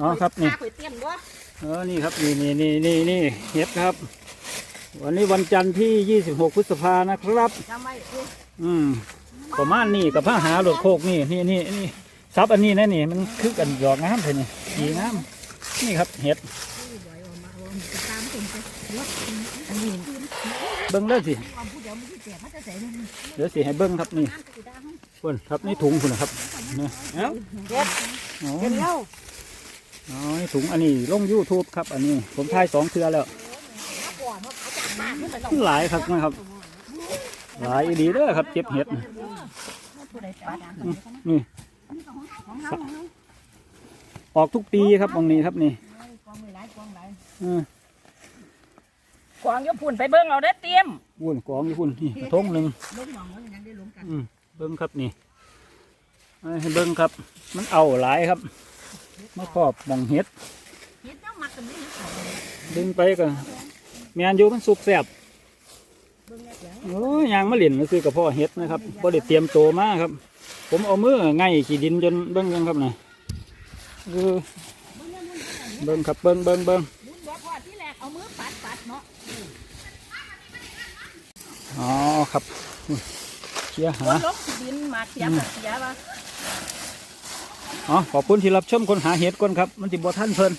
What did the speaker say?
อ๋อครับนี่ข้าก๋วยเตี๋ยวด้วยเออนี่ครับนี่นี่นี่นี่นี่เห็ดครับ วันนี้วันจันทร์ที่ 26 พฤษภานะครับจำไว้เอ้ยอืมประมาณนี่กับผ้าหาหลดโคกนี่นี่นี่นี่ซับอันนี้นะนี่ มันคือกันหยอกน้ำเลยนี่ดีน้ำนี่ครับเห็ดตามคนไปรถอันนี้เบิ้งเลยสิความพูดเดี๋ยวมันที่แจกมันจะใส่เงินเดี๋ยวสิให้เบิ้งครับนี่คนครับนี่ถุงคุณนะครับนี่เอ้าเด็ดอ๋อเด็ดเล่า อ๋อนี่ถุงอันนี้ลง YouTube ครับ อันนี้ ผมถ่ายสองเทือแล้วก่อนว่าเขาจะบ้านขึ้นไปเราหลายครับนะครับ หลายอีดีเด้อครับ เจ็บเห็ดนี่ผู้ใดปัดนี่ของเราของเราออกทุกปีครับตรงนี้ครับนี่กองไม่หลายกองหลายเออกองยกพุ่นไปเบิ้งเราได้เตรียมวุ่นกองอยู่พุ่นนี่ทงหนึ่งลงหนองแล้วยังได้ลงกันอืมเบิ้งครับนี่เอาให้เบิ้งครับ มันเอาหลายครับ มาครอบหมองเห็ดเฮ็ดเจ้ามักกันนี่เขาดึงไปก็แมนอยู่มันสุกแสบเบิ้งแรกแล้วโอ้ยยางมะหลินก็คือกับพ่อเห็ดนะครับบ่ได้เตรียมโตวมาครับ ผมเอามือไง่ายขี้ดินจนเบิ้งยังครับนะเออเบิ้งครับเบิ้งเบิ้งเบิ้งมุนบอกว่าที่แรกเอามือปัดปัดเนาะอ๋อครับอุ้ยเชียร์คหานลงดินมาเสียมาเสียว่า อ๋อขอบคุณที่รับชมคนหาเห็ดก่อนครับ มันติบ่ท่านเพลิน